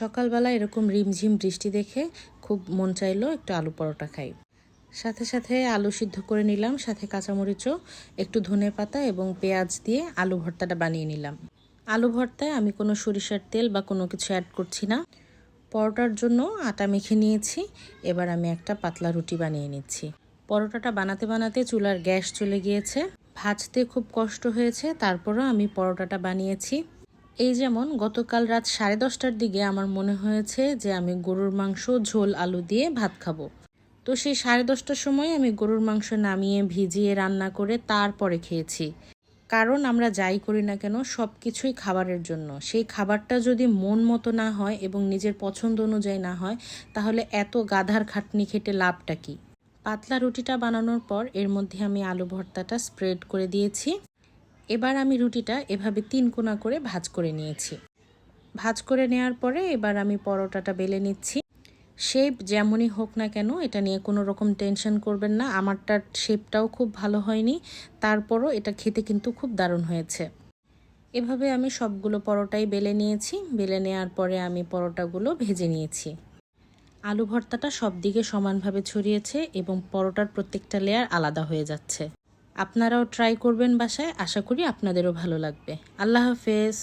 সকালবেলা এরকম রিমঝিম বৃষ্টি দেখে খুব মন চাইলো একটু আলু পরোটা খাই। সাথে সাথে আলু সিদ্ধ করে নিলাম, সাথে কাঁচামরিচও, একটু ধনে পাতা এবং পেঁয়াজ দিয়ে আলু ভর্তাটা বানিয়ে নিলাম। আলু ভর্তায় আমি কোনো সরিষার তেল বা কোনো কিছু অ্যাড করছি না। পরোটার জন্য আটা মেখে নিয়েছি, এবার আমি একটা পাতলা রুটি বানিয়ে নিচ্ছি। পরোটাটা বানাতে বানাতে চুলার গ্যাস চলে গিয়েছে। ভাজতে খুব কষ্ট হয়েছে, তারপরও আমি পরোটাটা বানিয়েছি। এই যেমন গতকাল রাত সাড়ে দশটার দিকে আমার মনে হয়েছে যে আমি গরুর মাংস, ঝোল, আলু দিয়ে ভাত খাব। তো সেই সাড়ে দশটার সময় আমি গরুর মাংস নামিয়ে, ভিজিয়ে রান্না করে তারপরে খেয়েছি। কারণ আমরা যাই করি না কেন সব কিছুই খাবারের জন্য। সেই খাবারটা যদি মন মতো না হয় এবং নিজের পছন্দ অনুযায়ী না হয়, তাহলে এত গাধার খাটনি খেটে লাভটা কি? পাতলা রুটিটা বানানোর পর এর মধ্যে আমি আলু ভর্তাটা স্প্রেড করে দিয়েছি। এবার আমি রুটিটা এভাবে তিন কোনা করে ভাজ করে নিয়েছি। ভাজ করে নেওয়ার পরে এবার আমি পরোটাটা বেলে নিচ্ছি। শেপ যেমনই হোক না কেন, এটা নিয়ে কোনো রকম টেনশন করবেন না। আমারটার শেপটাও খুব ভালো হয়নি। তারপরও এটা খেতে কিন্তু খুব দারুণ হয়েছে। এভাবে আমি সবগুলো পরোটাই বেলে নিয়েছি। বেলে নেওয়ার পরে আমি পরোটাগুলো ভেজে নিয়েছি। আলু ভর্তাটা সব দিকে সমানভাবে ছড়িয়েছে এবং পরোটার প্রত্যেকটা লেয়ার আলাদা হয়ে যাচ্ছে। আপনারাও ট্রাই করবেন বাসায়। আশা করি আপনাদেরও ভালো লাগবে। আল্লাহ হাফেজ।